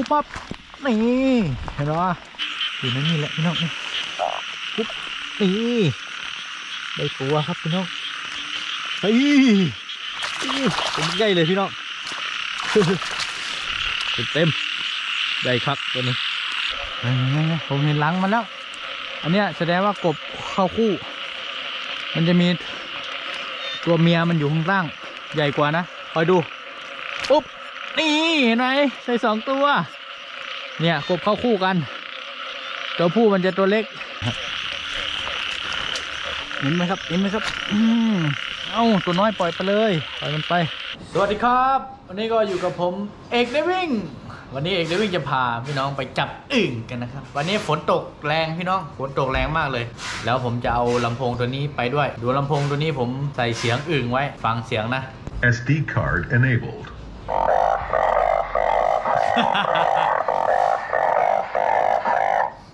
คุบปั๊บนี่เห็นไหมอยู่ในนี่แหละพี่น้องนี่คุบนี่ได้ตัวครับพี่น้องเฮ้ยเป็นใหญ่เลยพี่น้องเต็มๆใหญ่ครับตัวนี้ผมเห็นหลังมันแล้ว อันเนี้ยแสดงว่ากบเข้าคู่ มันจะมีตัวเมียมันอยู่ข้างล่าง ใหญ่กว่านะ คอยดู ปุ๊บ นี่เห็นไหมใส่สองตัว เนี่ยกบเข้าคู่กัน ตัวผู้มันจะตัวเล็ก เห็นไหมครับ เห็นไหมครับ อืมเอ้าตัวน้อยปล่อยไปเลยปล่อยมันไป สวัสดีครับ วันนี้ก็อยู่กับผมเอกเดวิ่ง วันนี้เอกเดวิ่งจะพาพี่น้องไปจับอึ่งกันนะครับ วันนี้ฝนตกแรงพี่น้องฝนตกแรงมากเลย แล้วผมจะเอาลำโพงตัวนี้ไปด้วย ดูลำโพงตัวนี้ผมใส่เสียงอึ่งไว้ฟังเสียงนะ SD card enabled.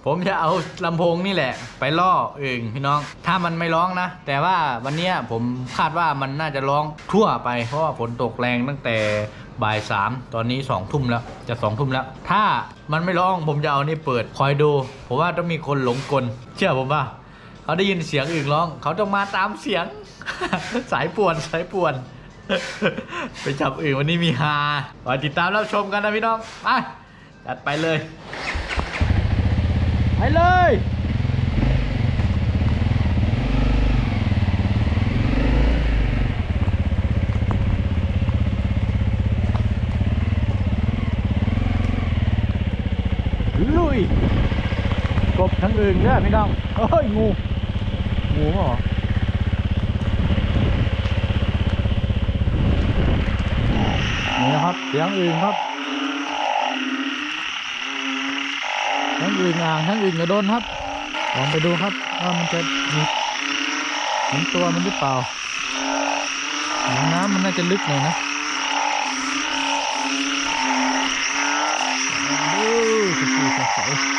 ผมจะเอาลำโพงนี่แหละ ไปล่ออึ่งพี่น้อง ถ้ามันไม่ร้องนะ แต่ว่าวันนี้ผมคาดว่ามันน่าจะร้องทั่วไป เพราะว่าฝนตกแรงตั้งแต่บ่ายสามตอนนี้สองทุ่มแล้ว จะสองทุ่มแล้ว ถ้ามันไม่ร้องผมจะเอานี่เปิดคอยดู ผมว่าต้องมีคนหลงกล เชื่อผมป่ะเขาได้ยินเสียงอึ่งร้อง เขาต้องมาตามเสียง สายป่วนสายป่วน ไปจับอึ่งวันนี้มีฮาไว้ติดตามรับชมกันนะพี่น้อง ไป จัดไปเลย ไปเลยลุยกบทั้งอื่นเนี่ยพี่น้องเฮ้ยงู งูเหรอ นี่นะ ครับ เสียงอื่นครับทั้งอื่นอ่างทั้งอื่นกระโดนครับลองไปดูครับว่ามันจะมีเห็นตัวมันหรือเปล่าหางน้ำมันน่าจะลึกหน่อยนะโอ้ยตะกี้ตะเขาต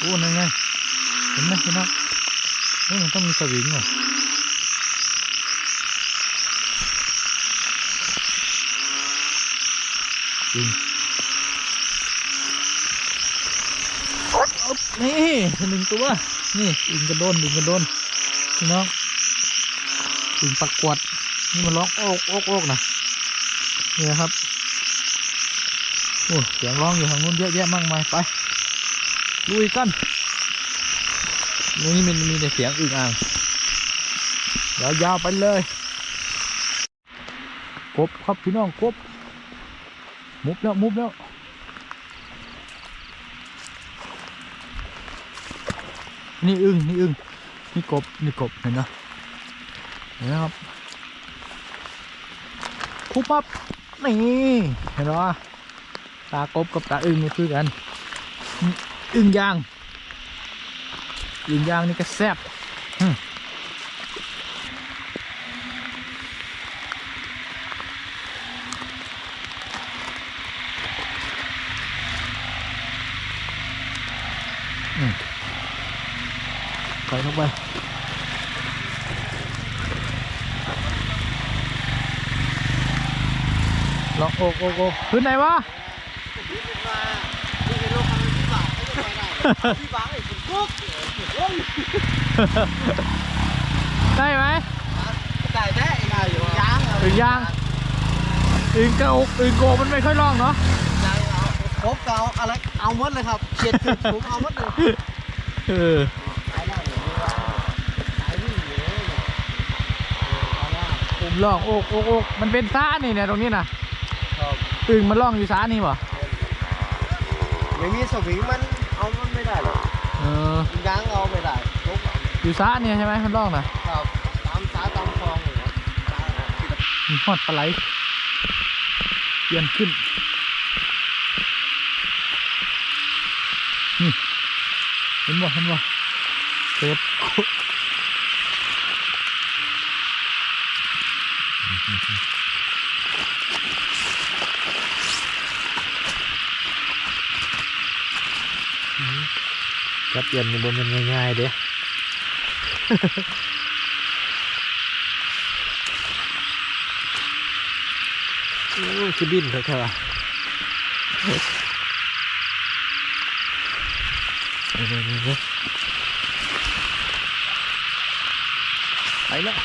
โอ้นั่นไงเห็นไหมเห็นไหมเฮ้ยมันต้องมีสวิงเหรอจริงนี่หนึ่งตัว นี่อึงกระโดนอึงกระโดนพี่น้องอึงปักกวด นี่มันร้องโอกโอกโอกนะนี่ครับโอ้เสียงร้องอยู่ทางนู้นเยอะแยะมากมายไป ลุยกันนี่มันมีแต่เสียงอึ่งอ่างยาวๆไปเลยกบครับพี่น้องกบมุบแล้วมุบแล้วนี่อึ่งนี่อึ่งนี่กบนี่กบเห็นนะเห็นไหมครับคุบปั๊บนี่เห็นไหมตากบกับตาอึ่งนี่คือกัน อึ่งย่างอึ่งย่างนี่ก็แซ่บอืมอืมใส่ลงไปลองโอกโอกโอกขึ้นไหนวะ ได้ไหมได้ได้ได้อยู่ยางอึ่งย่างอึ่งกระอกอึ่งโกมันไม่ค่อยร้องเนาะยางเอาครบเกาอะไรเอาหมดเลยครับเฉียดจุดผมเอาหมดเลยเออผมร้องโอกโอกโอกมันเป็นซ่านี่เนี่ยตรงนี้นะอึ่งมันร้องอยู่ซ่านี่ป่ะไม่มีสวิงมัน อกเออยางเอาไม่ได้ครบอยู่ซ่าเนี่ยใช่ไหมมันร้องนะครับตามสายตามคลองเลยครับมีฮอดปลาไหลเปลี่ยนขึ้นนี่เห็นบ่เห็นบ่เศ ษจับเย็นนี่บนมันง่ายๆเด้โอ้คือดิ้นเถอะค่ะเดี๋ยวเดี๋ยวเดี๋ยวเดี๋ยวไปแล้ว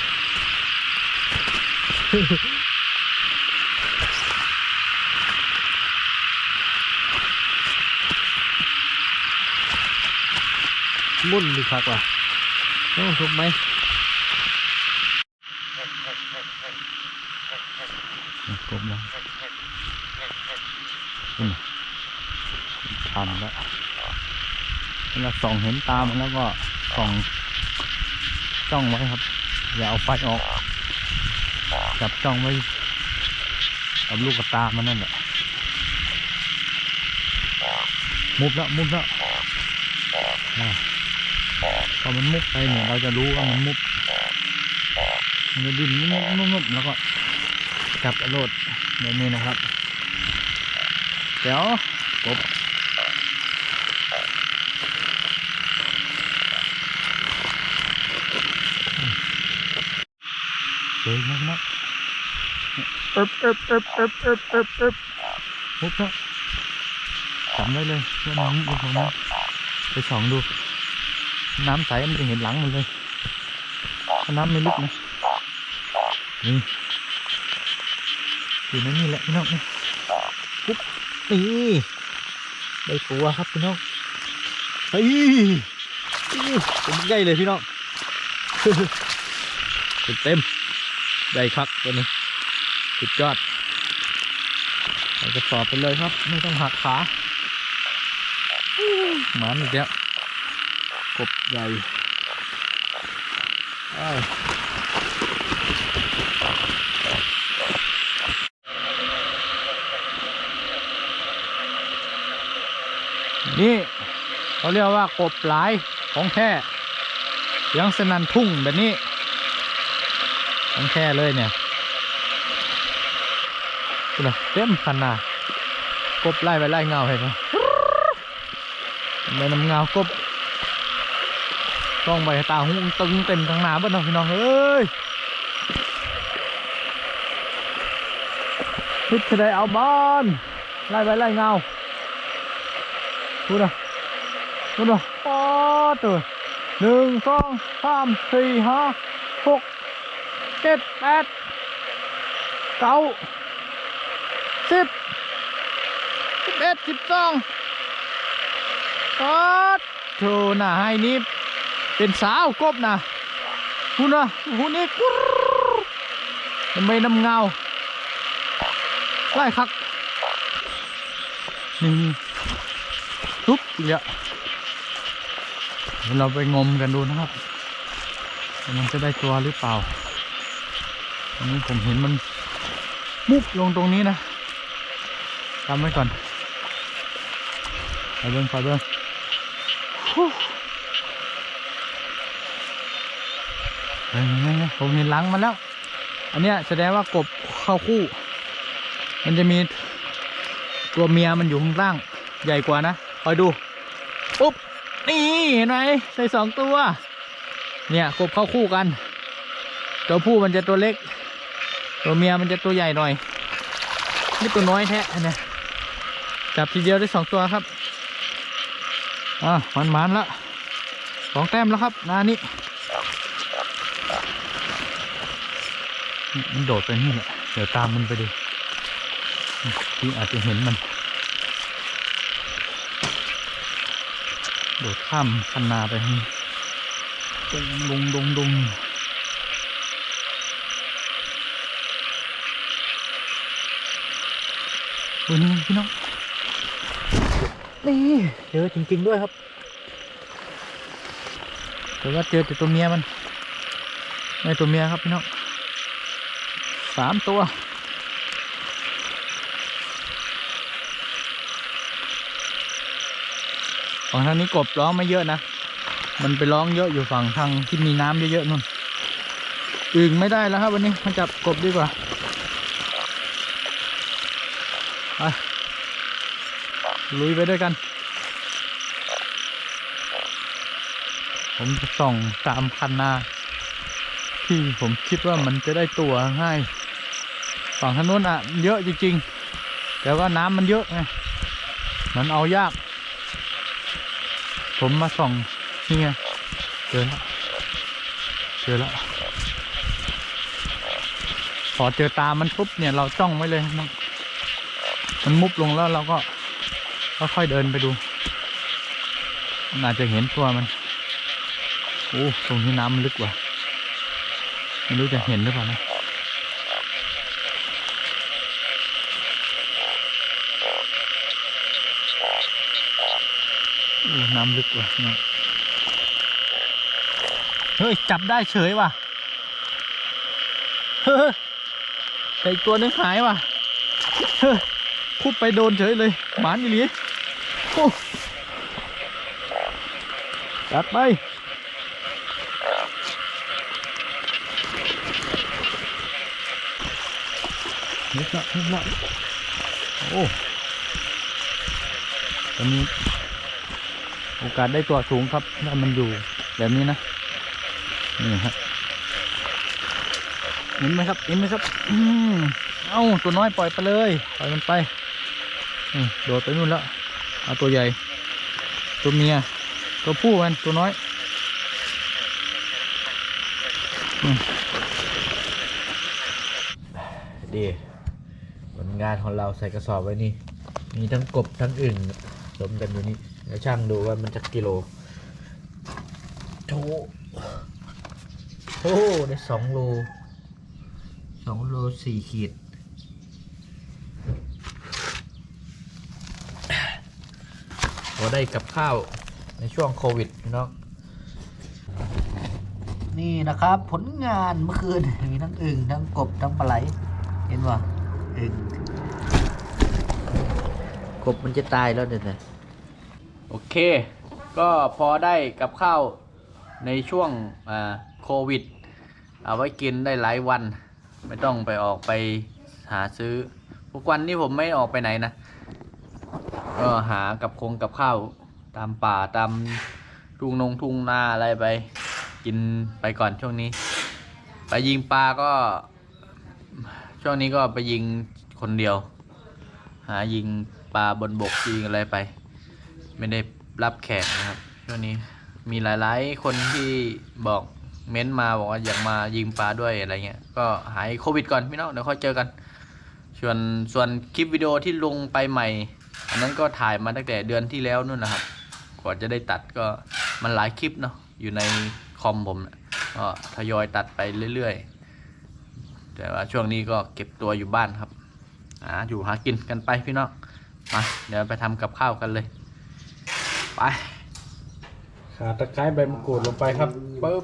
มุ่นดีคักว่ะโอ้ถูกไหมกลมแล้วอืมทันแล้วเวลาส่องเห็นตามแล้วก็ส่องจ้องไว้ครับ อย่าเอาไฟออก จับจ้องไว้กับลูกกระตามันนั่นแหละมุบแล้วมุบแล้วอ่า พอมันมุบไปเนี่ยเราจะรู้ว่ามันมุบมันจะดิ้นมุบมุบมุบแล้วก็จับกระโดดแบบนี้นะครับเดี๋ยวกบเจ๋งมากนะเอิบเอิบเอิบเอิบเอิบเอิบเอิบมุบแล้วจำไว้เลยว่าน้ำเป็นของน้ำไปส่องดู น้ำใสมันจะเห็นหลังมันเลยน้ำไม่ลึกนะนี่อยู่ในนี่แหละพี่น้องนี่ปุ๊บนี่ได้ตัวครับพี่น้องเฮ้ยนี่เป็นใหญ่เลยพี่น้องเป็นเต็มใหญ่ครับตัวนี้สุดยอดเราจะสอบไปเลยครับ ไม่ต้องหักขาหมันอีกแล้ว ใหญ่นี่เขาเรียกว่ากบหลายของแท้เสียงสนันทุ่งแบบนี้ของแท้เลยเนี่ยดูนะเต็มคันนากบไล่ไปไล่เงาให้เขาในน้ำเงากบ ต้องไปตาหุ้งตึงเต็มทางหน้าบ้านน้องพี่น้องเอ้ยพิดจะได้เอาบ้านไล่ไปไล่เงาดูนะดูนะปอดตัวหนึ่งสองสามสี่ห้าหกเจ็ดแปดเก้าสิบสิบเอ็ดสิบสองก็โธ่น่ะให้นี่ เป็นสาวกบนะหุ่นนะหุ่นนี่กุ๊รมันไม่น้ำเงาไล่คักนี่ทุบอีกแล้วเดี๋ยวเราไปงมกันดูนะครับ มันจะได้ตัวหรือเปล่า อันนี้ผมเห็นมันมุบลงตรงนี้นะทำไว้ก่อนไปเบิ้งไปเบิ้ง เฮ้ยๆๆ ผมเห็นหลังมันแล้ว อันเนี้ยแสดงว่ากบเข้าคู่ มันจะมีตัวเมียมันอยู่ข้างล่างใหญ่กว่านะคอยดูปุ๊บนี่เห็นไหมใส่สองตัว เนี่ยกบเข้าคู่กัน ตัวผู้มันจะตัวเล็ก ตัวเมียมันจะตัวใหญ่หน่อยนี่ตัวน้อยแท้อันเนี่ยจับทีเดียวได้สองตัวครับอะมันมันละสองแต้มแล้วครับนานี้ มันโดดไปนี่แหละ เดี๋ยวตามมันไปดูที่อาจจะเห็นมัน โดดข้ามคันนาไปนี่ดงดงดงดงเฮ้ยนี่พี่น้อง นี่เจอจริง ๆ ด้วยครับ แต่ว่าเจอแต่ตัวเมียมัน ไม่ตัวเมียครับพี่น้อง สามตัว ฝั่งทางนี้กบร้องไม่เยอะนะ มันไปร้องเยอะอยู่ฝั่งทางที่มีน้ำเยอะๆนู่นอึ่งไม่ได้แล้วครับวันนี้มาจับกบดีกว่าไปลุยไปด้วยกัน ผมจะส่องตามคันนาที่ผมคิดว่ามันจะได้ตัวง่าย ฝั่งถนนอะเยอะจริงๆ แต่ว่าน้ำมันเยอะไงมันเอายาก ผมมาส่องนี่ไงเจอแล้วเจอแล้วพอเจอตามันปุ๊บเนี่ยเราจ้องไว้เลยนมันมุบลงแล้วเราก็ค่อยๆเดินไปดูมันอาจจะเห็นตัวมันโอ้ตรงนี้น้ำลึกว่ะไม่รู้จะเห็นหรือเปล่านะ น้ำลึกว่ะเนี่ยเฮ้ย จับได้เฉยว่ะ เฮ้ยแต่อีกตัวนึงหายว่ะ เฮ้ยคุบไปโดนเฉยเลย หมานอีหลีโอ้จัดไปนิดละนิดละโอ้ตอนนี้ โอกาสได้ตัวสูงครับถ้ามันอยู่แบบนี้นะนี่ครับเห็นไหมครับเห็นไหมครับ อืมเอ้าตัวน้อยปล่อยไปเลยปล่อยมันไปโดดไปนู่นแล้วเอาตัวใหญ่ ตัวเมีย ตัวผู้มันตัวน้อยอดีผลงานของเราใส่กระสอบไว้นี่ มีทั้งกบทั้งอึ่งสมกันอยู่นี่ เดี๋ยวช่างดูว่ามันจะกิโลโถโอ้ได้สองโลสองโลสี่ขีดพอได้กับข้าวในช่วงโควิดพี่น้องนี่นะครับผลงานเมื่อคืน มีทั้งอึ่งทั้งกบ ทั้งปลาไหล เห็นว่าอึ่งกบมันจะตายแล้วเดี๋ยวนะ โอเค ก็พอได้กับข้าวในช่วงโควิด เอาไว้กินได้หลายวัน ไม่ต้องไปออกไปหาซื้อทุกวันนี้ผมไม่ออกไปไหนนะ ก็หากับคงกับข้าวตามป่าตามทุ่งนงทุ่งนาอะไรไป กินไปก่อนช่วงนี้ ไปยิงปลาก็ ช่วงนี้ก็ไปยิงคนเดียว หายิงปลาบนบกยิงอะไรไป ไม่ได้รับแขกนะครับช่วงนี้มีหลาย ๆ คนที่บอกเม้นต์มาบอกว่าอยากมายิงปลาด้วยอะไรเงี้ยก็หายโควิดก่อนพี่น้องเดี๋ยวค่อยเจอกันส่วนส่วนคลิปวิดีโอที่ลงไปใหม่ อันนั้นก็ถ่ายมาตั้งแต่เดือนที่แล้วนู่นนะครับกว่าจะได้ตัดก็มันหลายคลิปเนาะอยู่ในคอมผมก็ทยอยตัดไปเรื่อย ๆ แต่ว่าช่วงนี้ก็เก็บตัวอยู่บ้านครับอ่าอยู่หากินกันไปพี่น้องมาเดี๋ยวไปทำกับข้าวกันเลย ไปขาตะไคร้ใบมะกรูดลงไปครับปึ๊บ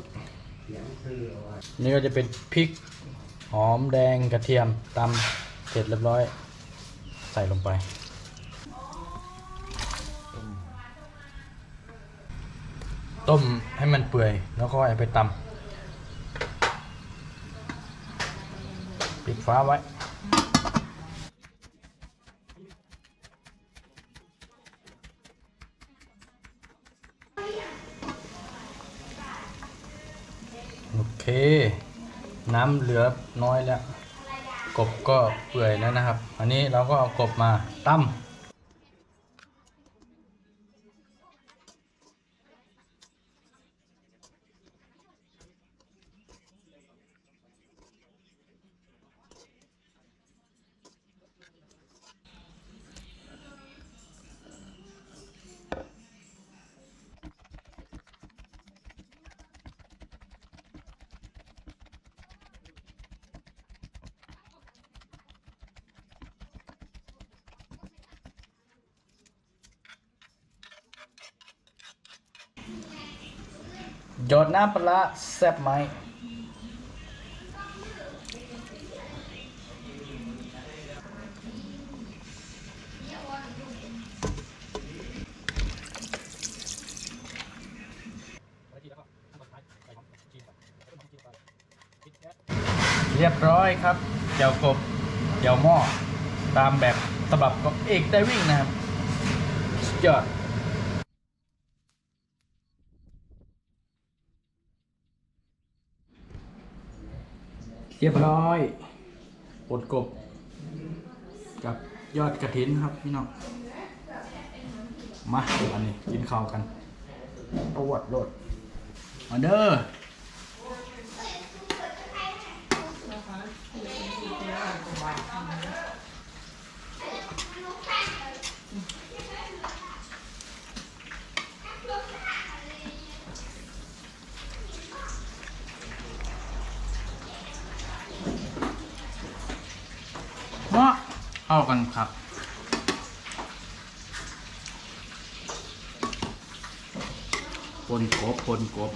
นี่ก็จะเป็นพริก หอมแดงกระเทียมตำเสร็จเรียบร้อย ใส่ลงไป ต้มให้มันเปื่อยแล้วก็เอาไปตำปิดฟ้าไว้ โอเค น้ำเหลือน้อยแล้ว กบก็เปื่อยแล้วนะครับ อันนี้เราก็เอากบมาตั้ม หยดน้ำปลาแซ่บไหมเรียบร้อยครับเจียวกบเจียวหม้อ ตามแบบฉบับของเอกได้วิ่งนะครับยอด เรียบร้อยปดกบ กับยอดกระถินครับพี่น้อง มาอันนี้กินข้าวกันตวดโลดมาเด้อมา เข้ากันครับ ปนกบปนกบ